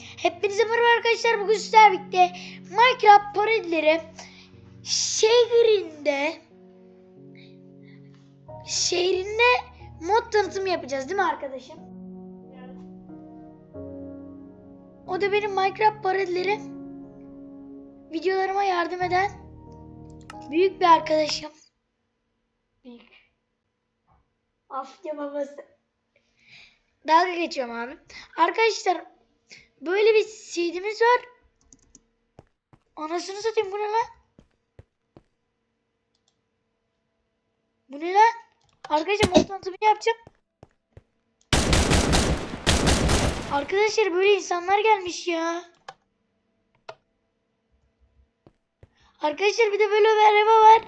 Hepinize merhaba arkadaşlar. Bugün sizlerle birlikte Minecraft parodileri şehrinde şehrinde mod tanıtımı yapacağız değil mi arkadaşım? O da benim Minecraft parodileri videolarıma yardım eden büyük bir arkadaşım. Büyük. Afya babası. Dalga geçiyorum abi. Arkadaşlar böyle bir CD'miz var. Anasını satayım bu ne lan? Bu ne lan? Arkadaşlar mod tanıtımı yapacağım. Arkadaşlar böyle insanlar gelmiş ya. Arkadaşlar bir de böyle bir araba var.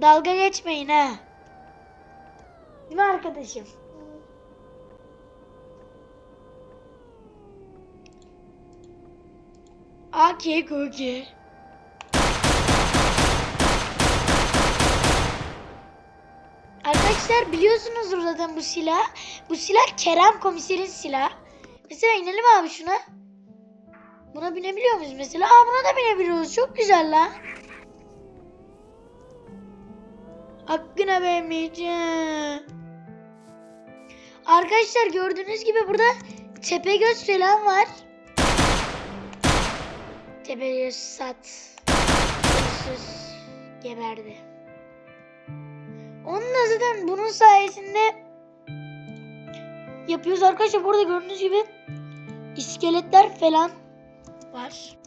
Dalga geçmeyin ha. Değil mi arkadaşım? AK Cookie. Arkadaşlar biliyorsunuzdur zaten bu silah. Bu silah Kerem komiserin silahı. Mesela inelim abi şuna. Buna binebiliyor muyuz mesela? Aa buna da binebiliyoruz. Çok güzel la. Hakkına vermeyeceğim. Arkadaşlar gördüğünüz gibi burada Tepegöz falan var. Tepegöz sat. Gözsüz geberdi. Onun da zaten bunun sayesinde yapıyoruz arkadaşlar. Burada gördüğünüz gibi iskeletler falan var.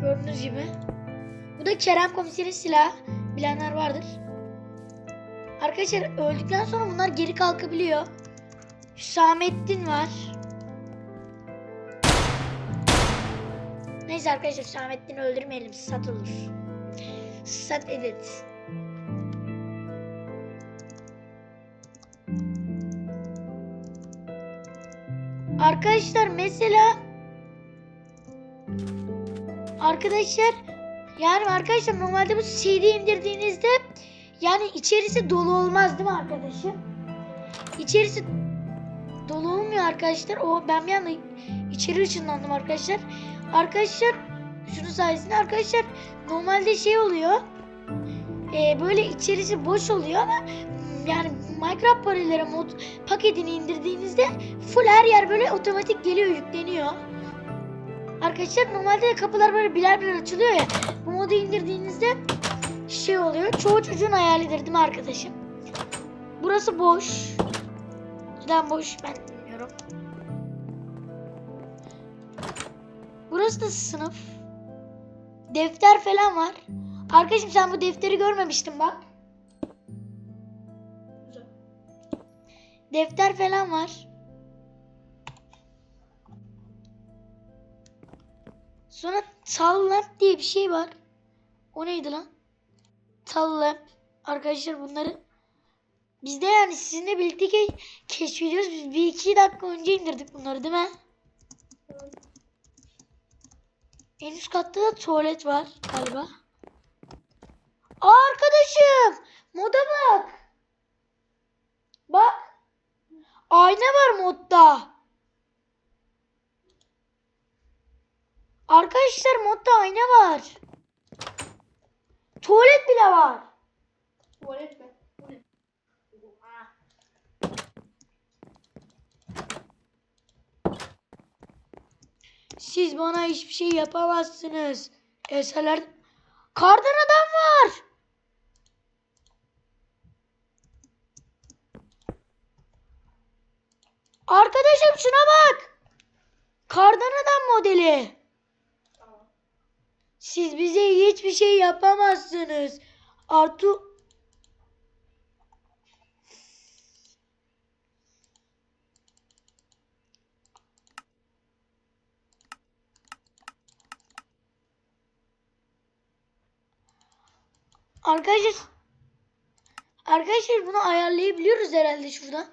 Gördüğünüz gibi. Bu da Kerem komiserin silahı. Bilenler vardır. Arkadaşlar öldükten sonra bunlar geri kalkabiliyor. Hüsamettin var. Neyse arkadaşlar Hüsamettin'i öldürmeyelim. Sat olur. Sat edit. Arkadaşlar mesela Arkadaşlar yani arkadaşlar normalde bu CD indirdiğinizde yani içerisi dolu olmaz değil mi arkadaşım? İçerisi dolu olmuyor arkadaşlar. O ben bir anda içeri ışınlandım arkadaşlar. Arkadaşlar şunun sayesinde arkadaşlar normalde şey oluyor. e, böyle içerisi boş oluyor ama yani Minecraft paralel mod paketini indirdiğinizde full her yer böyle otomatik geliyor yükleniyor. Arkadaşlar normalde de kapılar böyle birer birer açılıyor ya. Bu modu indirdiğinizde şey oluyor. Çoğu çocuğun hayalidir değil mi arkadaşım? Burası boş. Neden boş ben bilmiyorum. Burası da sınıf. Defter falan var. Arkadaşım sen bu defteri görmemiştin bak. Defter falan var. Sonra tall lamp diye bir şey var. O neydi lan? Tall lamp. Arkadaşlar bunları biz de yani sizinle birlikte ke- keşfediyoruz. Biz bir iki dakika önce indirdik bunları değil mi? En üst katta da tuvalet var galiba. Aa, arkadaşım moda bak. Bak. Ayna var modda. Arkadaşlar modda ayna var. Tuvalet bile var. Tuvalet mi? Bu ne? Oha. Siz bana hiçbir şey yapamazsınız. Eserler... Kardan adam var. Arkadaşım şuna bak. Kardan adam modeli. Siz bize hiçbir şey yapamazsınız. Artu Arkadaşlar Arkadaşlar bunu ayarlayabiliyoruz herhalde şuradan.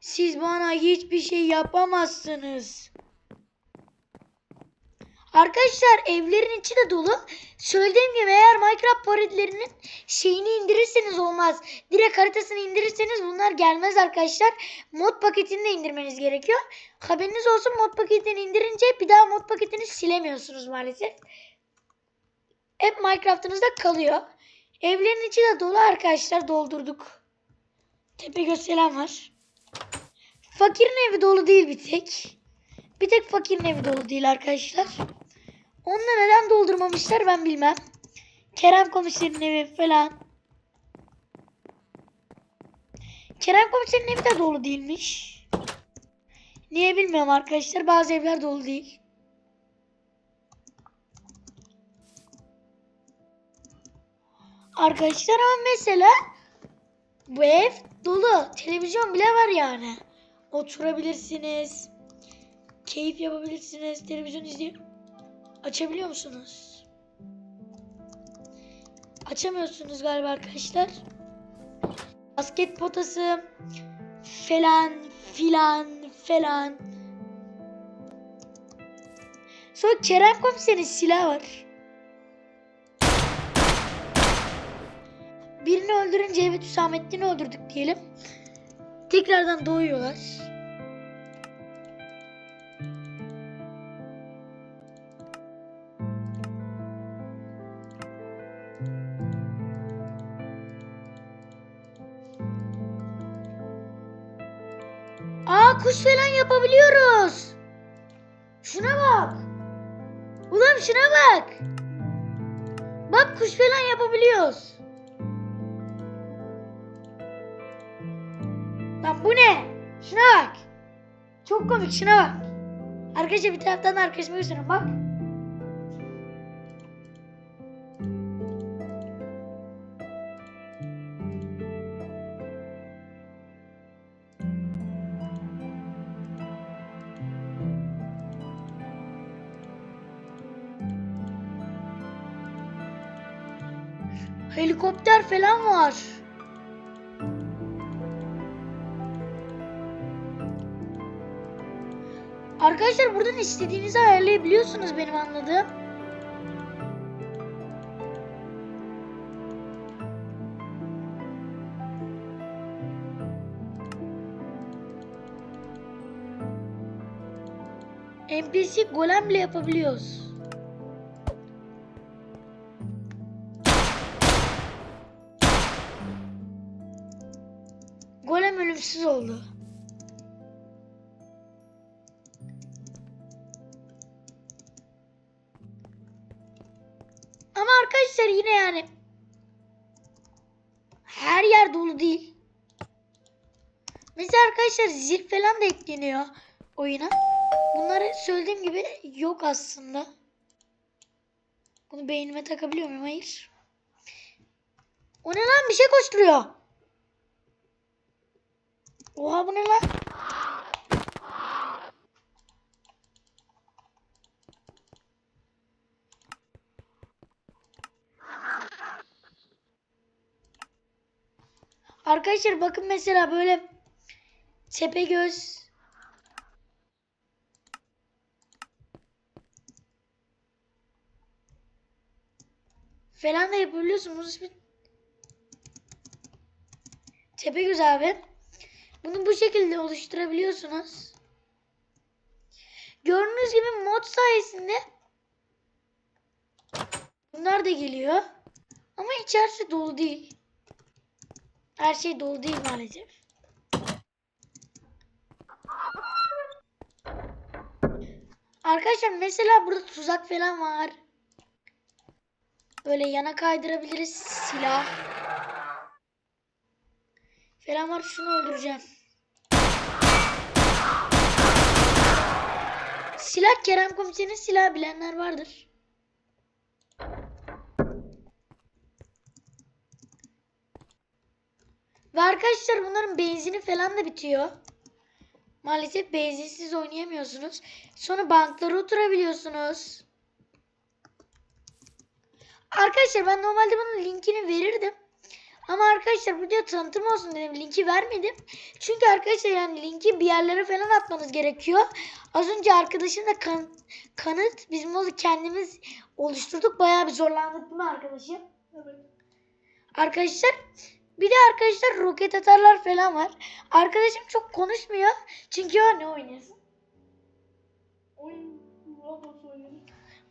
Siz bana hiçbir şey yapamazsınız. Arkadaşlar evlerin içi de dolu. Söylediğim gibi eğer Minecraft parodilerinin şeyini indirirseniz olmaz. Direkt haritasını indirirseniz bunlar gelmez arkadaşlar. Mod paketini de indirmeniz gerekiyor. Haberiniz olsun mod paketini indirince bir daha mod paketini silemiyorsunuz maalesef. Hep Minecraft'ınızda kalıyor. Evlerin içi de dolu arkadaşlar doldurduk. Tepegöz selam var. Fakirin evi dolu değil bir tek. Bir tek fakirin evi dolu değil arkadaşlar. Onu da neden doldurmamışlar ben bilmem. Kerem komiserin evi falan. Kerem komiserin evi de dolu değilmiş. Niye bilmiyorum arkadaşlar. Bazı evler dolu değil. Arkadaşlar ama mesela bu ev dolu. Televizyon bile var yani. Oturabilirsiniz. Keyif yapabilirsiniz. Televizyon izleyip açabiliyor musunuz? Açamıyorsunuz galiba arkadaşlar. Basket potası falan filan falan. Sonra Kerem komiserin silahı var. Birini öldürünce evet Hüsamettin'i öldürdük diyelim. Tekrardan doğuyorlar. Kuş falan yapabiliyoruz. Şuna bak. Ulan şuna bak. Bak kuş falan yapabiliyoruz. Lan bu ne? Şuna bak. Çok komik şuna bak. Arkadaşlar bir taraftan da arkadaşıma göstereyim bak. Helikopter falan var. Arkadaşlar buradan istediğinizi ayarlayabiliyorsunuz benim anladığım. NPC golem bile yapabiliyoruz. Ölümsüz oldu. Ama arkadaşlar yine yani her yer dolu değil. Mesela arkadaşlar zil falan da ekleniyor oyuna. Bunları söylediğim gibi yok aslında. Bunu beynime takabiliyor muyum? Hayır. O ne lan? Bir şey koşturuyor. Oha bu ne lan? Arkadaşlar bakın mesela böyle tepe göz falan da yapabiliyorsunuz. Tepe göz abi. Bunu bu şekilde oluşturabiliyorsunuz. Gördüğünüz gibi mod sayesinde bunlar da geliyor. Ama içerisi dolu değil. Her şey dolu değil maalesef. Arkadaşlar mesela burada tuzak falan var. Böyle yana kaydırabiliriz silah. Falan var şunu öldüreceğim. Silah Kerem komiserin silah bilenler vardır. Ve arkadaşlar bunların benzini falan da bitiyor. Maalesef benzinsiz oynayamıyorsunuz. Sonra banklara oturabiliyorsunuz. Arkadaşlar ben normalde bunun linkini verirdim. Ama arkadaşlar video tanıtım olsun dedim. Linki vermedim. Çünkü arkadaşlar yani linki bir yerlere falan atmanız gerekiyor. Az önce arkadaşım da kan- kanıt bizim onu kendimiz oluşturduk. Bayağı bir zorlandık değil mi arkadaşım? Evet. Arkadaşlar bir de arkadaşlar roket atarlar falan var. Arkadaşım çok konuşmuyor. Çünkü o ne? Oyun Roblox oynuyoruz.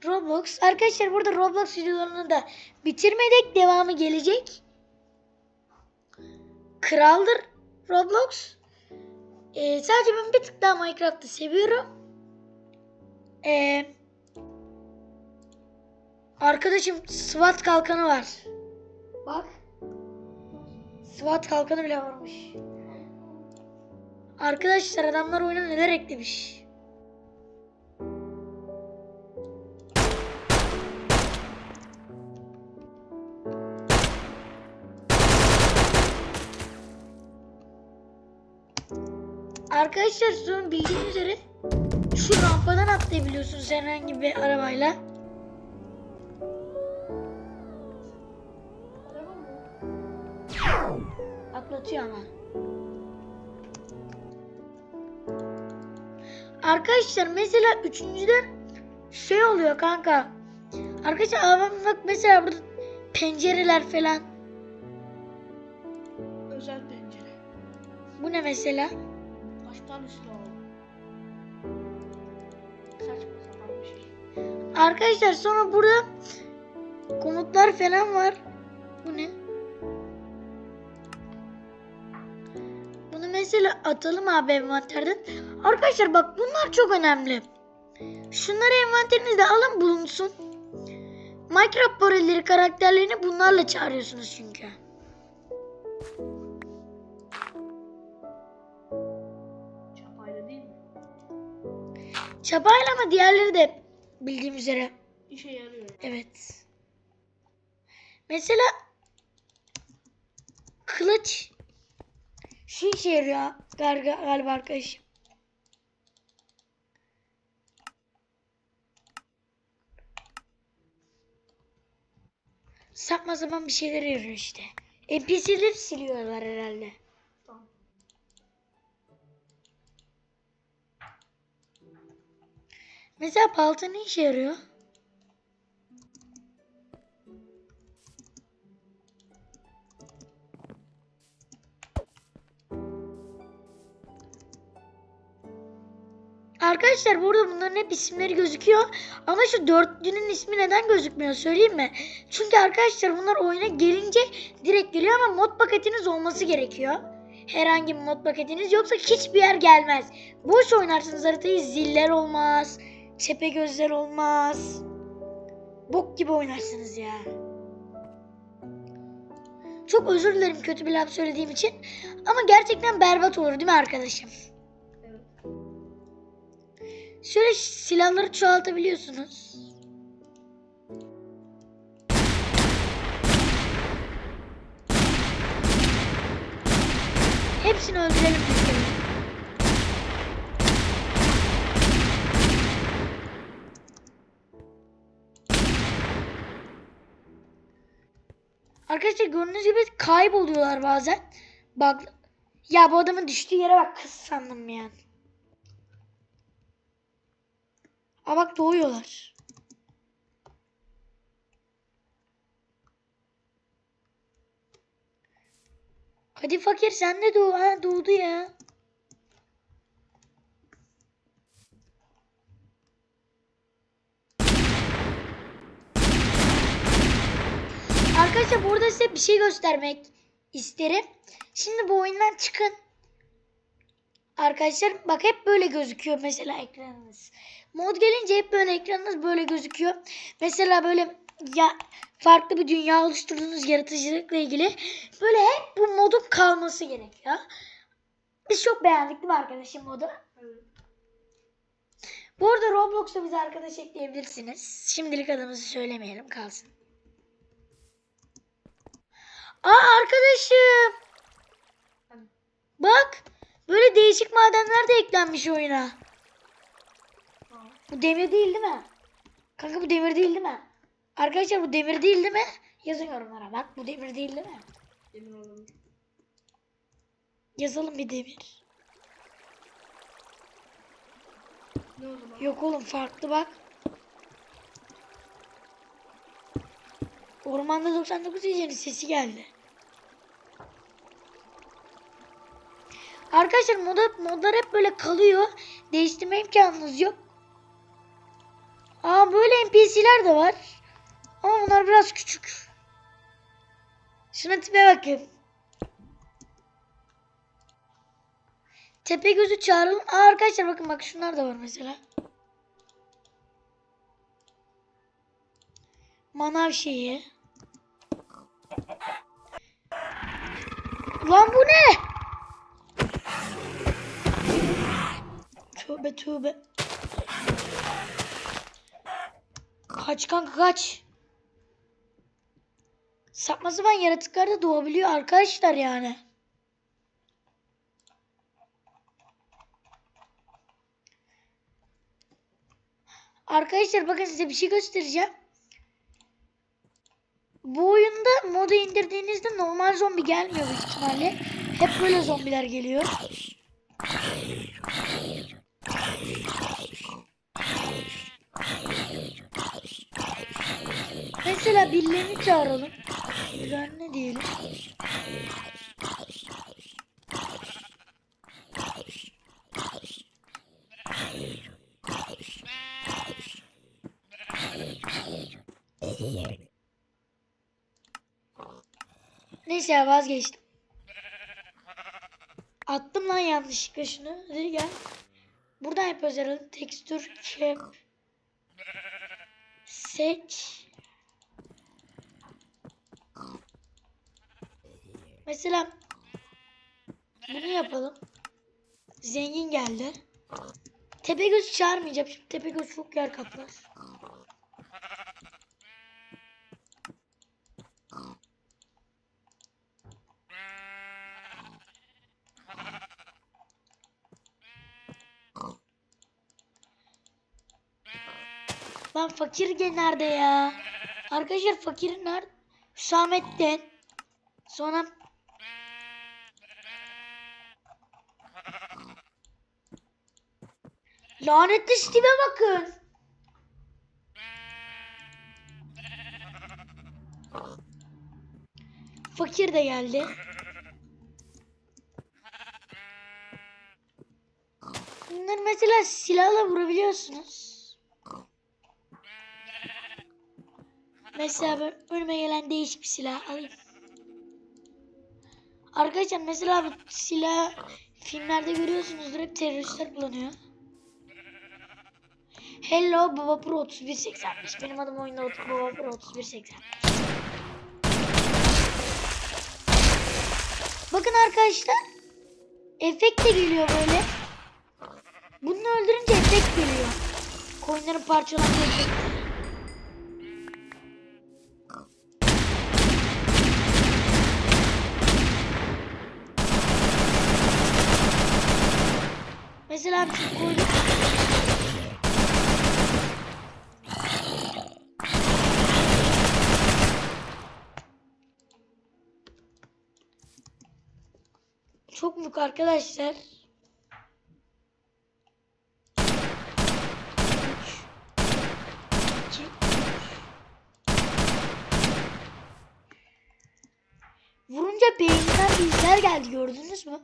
Roblox. Arkadaşlar burada Roblox videolarını da bitirmedik. Devamı gelecek. Kraldır Roblox. Ee, sadece ben bir tık daha Minecraft'ı seviyorum. Ee, arkadaşım SWAT kalkanı var. Bak. SWAT kalkanı bile varmış. Arkadaşlar adamlar oyuna neler eklemiş. Arkadaşlar sorun bildiğiniz üzere şu rampadan atlayabiliyorsunuz herhangi bir arabayla. Atlatıyor ama. Arkadaşlar mesela üçüncüde şey oluyor kanka. Arkadaşlar ama bak mesela burada pencereler falan. Özel pencere. Bu ne mesela? Şey. Arkadaşlar sonra burada komutlar falan var. Bu ne? Bunu mesela atalım abi envanterden. Arkadaşlar bak bunlar çok önemli. Şunları envanterinizde alın bulunsun. Minecraft paralelleri karakterlerini bunlarla çağırıyorsunuz çünkü. Çapayla ama diğerleri de bildiğim üzere. İşe yarıyor. Evet. Mesela kılıç şu işe yarıyor galiba, galiba arkadaşım. Sapma zaman bir şeyler yarıyor işte. NPC'leri siliyorlar herhalde. Mesela balta ne işe yarıyor? Arkadaşlar burada bunların hep isimleri gözüküyor. Ama şu dörtlünün ismi neden gözükmüyor söyleyeyim mi? Çünkü arkadaşlar bunlar oyuna gelince direkt geliyor ama mod paketiniz olması gerekiyor. Herhangi bir mod paketiniz yoksa hiçbir yer gelmez. Boş oynarsınız haritayı ziller olmaz. Çepe gözler olmaz. Bok gibi oynarsınız ya. Çok özür dilerim kötü bir laf söylediğim için. Ama gerçekten berbat olur değil mi arkadaşım? Şöyle silahları çoğaltabiliyorsunuz. Hepsini öldürelim Arkadaşlar gördüğünüz gibi kayboluyorlar bazen. Bak ya bu adamın düştüğü yere bak kız sandım yani. Aa bak doğuyorlar. Hadi fakir sen de doğu. Ha doğdu ya. Arkadaşlar burada size bir şey göstermek isterim. Şimdi bu oyundan çıkın. Arkadaşlar bak hep böyle gözüküyor mesela ekranınız. Mod gelince hep böyle ekranınız böyle gözüküyor. Mesela böyle ya farklı bir dünya oluşturduğunuz yaratıcılıkla ilgili böyle hep bu modun kalması gerekiyor. Biz çok beğendik değil mi arkadaşım modu? Evet. Bu arada Roblox'ta bize arkadaş ekleyebilirsiniz. Şimdilik adımızı söylemeyelim kalsın. Aa arkadaşım. Bak böyle değişik madenler de eklenmiş oyuna. Bu demir değil değil mi? Kanka bu demir değil değil mi? Arkadaşlar bu demir değil değil mi? Yazın yorumlara bak bu demir değil değil mi? Demir olalım. Yazalım bir demir. Ne? Yok oğlum farklı bak. Ormanda 99 yiyeceğinin sesi geldi. Arkadaşlar mod, modlar hep böyle kalıyor. Değiştirme imkanınız yok. Aa böyle NPC'ler de var. Ama bunlar biraz küçük. Şuna tipe bakın. Tepe gözü çağıralım. Aa arkadaşlar bakın bak şunlar da var mesela. Manav şeyi. Lan bu ne? Tövbe tövbe. Kaç kanka kaç. Sapma sapan yaratıklar da doğabiliyor arkadaşlar yani. Arkadaşlar bakın size bir şey göstereceğim. Bu oyunda modu indirdiğinizde normal zombi gelmiyor büyük ihtimalle. Hep böyle zombiler geliyor. Mesela birilerini çağıralım. Ben ne diyelim? Neyse ya vazgeçtim. Attım lan yanlışlıkla şunu. Hadi gel. Buradan yapıyoruz herhalde. Tekstür, cap. Seç. Mesela bunu yapalım. Zengin geldi. Tepegöz çağırmayacağım. Şimdi Tepegöz çok yer kaplar. Lan fakir nerede ya? Arkadaşlar fakir nerede? Hüsamettin. Sonra Lanetli Steve'e bakın. Fakir de geldi. Bunları mesela silahla vurabiliyorsunuz. Mesela ben önüme gelen değişik bir silah alayım. Arkadaşlar mesela bu silah filmlerde görüyorsunuzdur hep teröristler kullanıyor. Hello Baba Pro 3185. Benim adım oyunda Baba Pro 3185. Bakın arkadaşlar. Efekt de geliyor böyle. Bunu öldürünce efekt geliyor. Koyunların parçalandığı efekt. Mesela bir şey koyduk. Çok mük arkadaşlar. Vurunca beyninden bilgiler geldi gördünüz mü?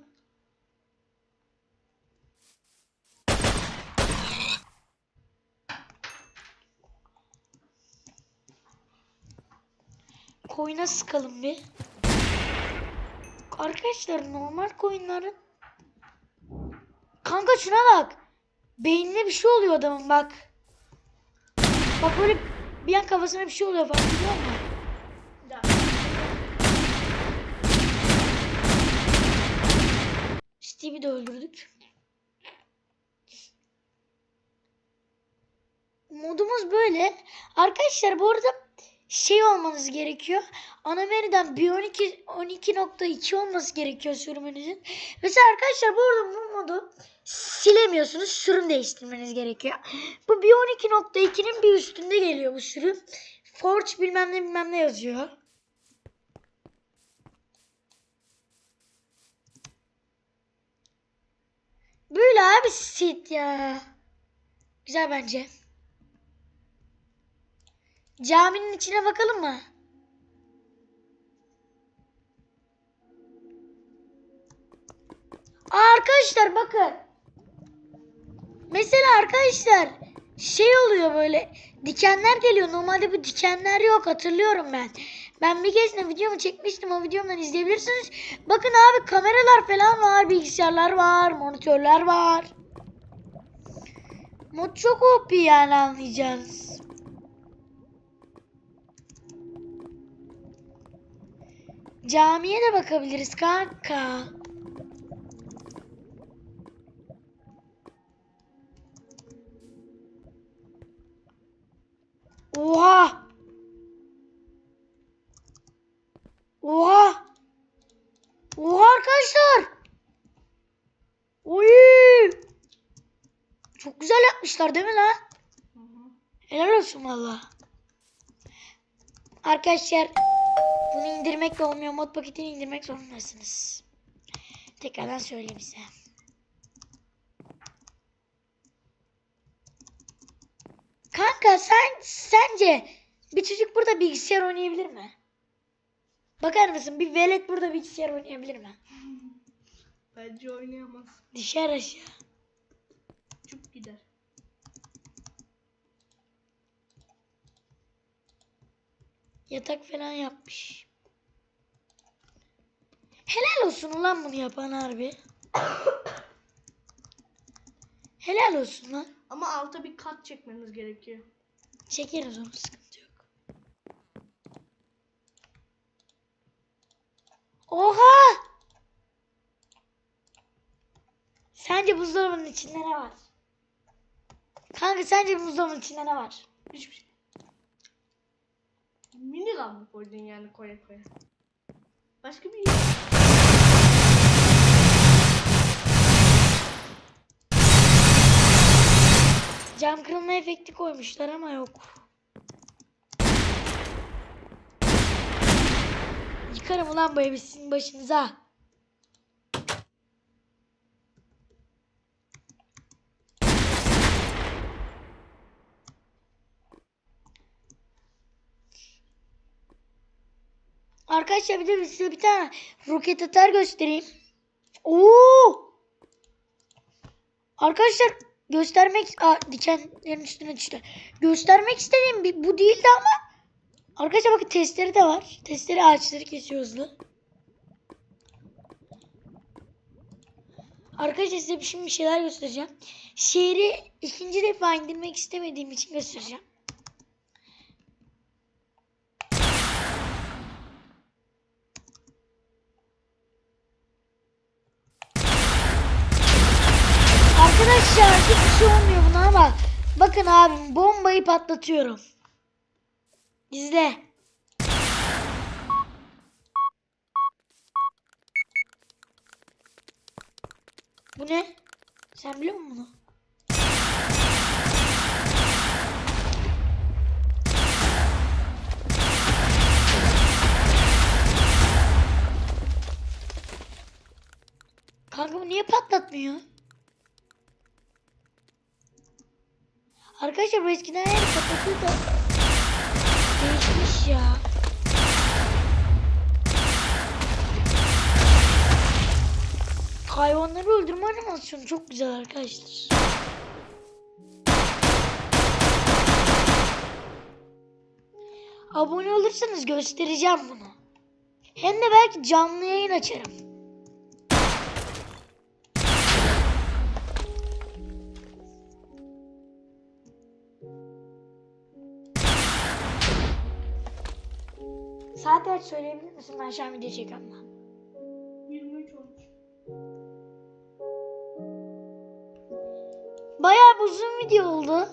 Koyuna sıkalım bir. Arkadaşlar normal koyunların Kanka şuna bak. Beynine bir şey oluyor adamın bak. Bak böyle bir an kafasına bir şey oluyor fark ediyor musun? Steve'i de öldürdük. Modumuz böyle. Arkadaşlar bu arada şey olmanız gerekiyor. Ana menüden bir 12 12.2 olması gerekiyor sürümünüzün. Mesela arkadaşlar bu arada bu modu silemiyorsunuz. Sürüm değiştirmeniz gerekiyor. Bu bir 12.2'nin bir üstünde geliyor bu sürüm. Forge bilmem ne bilmem ne yazıyor. Böyle abi sit ya. Güzel bence. Caminin içine bakalım mı? Arkadaşlar bakın. Mesela arkadaşlar şey oluyor böyle dikenler geliyor. Normalde bu dikenler yok hatırlıyorum ben. Ben bir kez de videomu çekmiştim. O videomdan izleyebilirsiniz. Bakın abi kameralar falan var. Bilgisayarlar var. Monitörler var. Mod çok OP yani anlayacağınız. Camiye de bakabiliriz kanka. Oha! Oha! Oha arkadaşlar! Oy! Çok güzel yapmışlar değil mi lan? Helal olsun valla. Arkadaşlar bunu indirmek de olmuyor. Mod paketini indirmek zorundasınız. Tekrardan söyleyeyim size. Kanka sen sence bir çocuk burada bilgisayar oynayabilir mi? Bakar mısın? Bir velet burada bilgisayar oynayabilir mi? Bence oynayamaz. Düşer aşağı. Çup gider. Yatak falan yapmış. Helal olsun ulan bunu yapan harbi. Helal olsun lan. Ama alta bir kat çekmemiz gerekiyor. Çekeriz onu sıkıntı yok. Oha! Sence buzdolabının içinde ne var? Kanka sence buzdolabının içinde ne var? Hiçbir şey. Mini mı koydun yani koya koya. Başka bir Cam kırılma efekti koymuşlar ama yok. Yıkarım ulan bu evi sizin başınıza. Arkadaşlar bir de size bir tane roket atar göstereyim. Oo! Arkadaşlar göstermek Aa, dikenlerin üstüne düştü. Göstermek istediğim bir, bu değildi ama arkadaşlar bakın testleri de var. Testleri ağaçları kesiyor hızlı. Arkadaşlar size şimdi bir şeyler göstereceğim. Şehri ikinci defa indirmek istemediğim için göstereceğim. Arkadaşlar hiçbir şey olmuyor buna ama bakın abim bombayı patlatıyorum. İzle. Bu ne? Sen biliyor musun bunu? Kanka bu niye patlatmıyor? Arkadaşlar bu eskiden yani patlatıyor da değişmiş ya. Hayvanları öldürme animasyonu çok güzel arkadaşlar. Abone olursanız göstereceğim bunu. Hem de belki canlı yayın açarım. Saat kaç söyleyebilir misin? Ben şu an video çekiyorum da. 23 olmuş. Bayağı uzun video oldu.